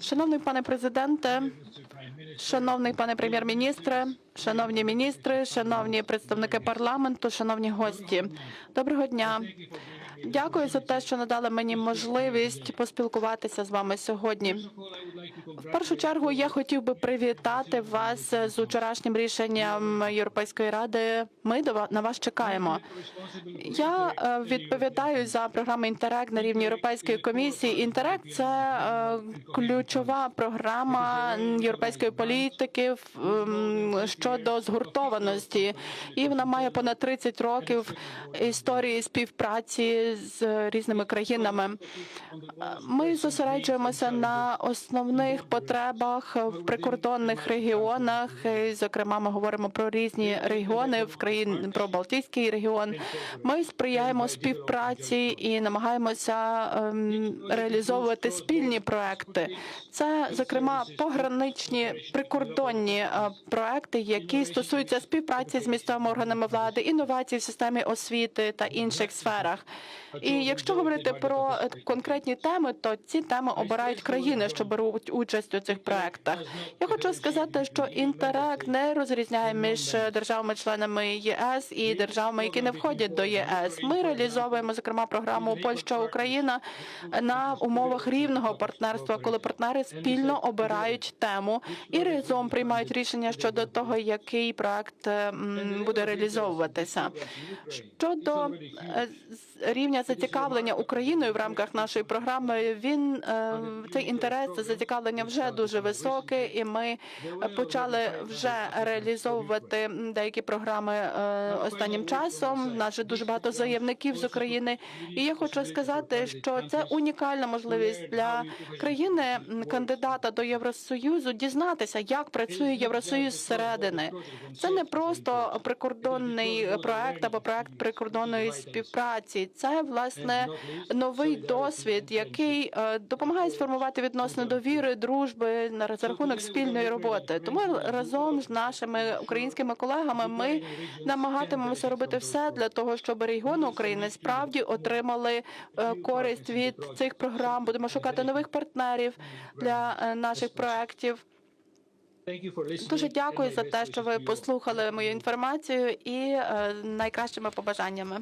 Шановний пане президенте, шановний пане прем'єр-міністре, шановні міністри, шановні представники парламенту, шановні гості, доброго дня. Дякую за те, що надали мені можливість поспілкуватися з вами сьогодні. В першу чергу я хотів би привітати вас з учорашнім рішенням Європейської ради. Ми до на вас чекаємо. Я е, відповідаю за програму Інтерект на рівні Європейської комісії. Інтерект це е, ключова програма європейської політики ем, щодо згуртованості, і вона має понад 30 років історії співпраці з різними країнами. Ми зосереджуємося на основних потребах в прикордонних регіонах. І, Зокрема, ми говоримо про різні регіони в країн про Балтійський регіон. Ми сприяємо співпраці і намагаємося ем, реалізовувати спільні проекти. Це зокрема пограничні прикордонні е, проекти, які стосуються співпраці з місцевими органами влади, інновацій в системі освіти та інших сферах. І якщо говорити про е, конкретні теми, то ці теми обирають країни, що беруть участь у цих проектах. Я хочу сказати, що інтерект не розрізняє між е, державами-членами ЄС і державами, які не входять до ЄС. Ми реалізовуємо зокрема програму Польща Україна на умовах рівного партнерства, коли партнери спільно обирають тему і разом приймають рішення щодо того, який проект е, буде реалізовуватися. Щодо е, з- рівня зацікавлення Україною в рамках нашої програми, він е, цей інтерес зацікавлення вже дуже високе, і ми почали вже реалізовувати деякі програми е, останнім часом. У нас вже дуже багато заявників з України. І я хочу сказати, що це унікальна можливість для країни кандидата до Євросоюзу дізнатися, як працює Євросоюз зсередини. Це не просто прикордонний проект або проект прикордонної співпраці. Це власне новий досвід, який е, допомагає сформувати відносини довіри, дружби на за рахунок спільної роботи. Тому разом з нашими українськими колегами ми намагатимемося робити все для того, щоб регіони України справді отримали е, користь від цих програм. Будемо шукати нових партнерів для е, наших проєктів. Дуже дякую за те, що ви послухали мою інформацію і найкращими побажаннями.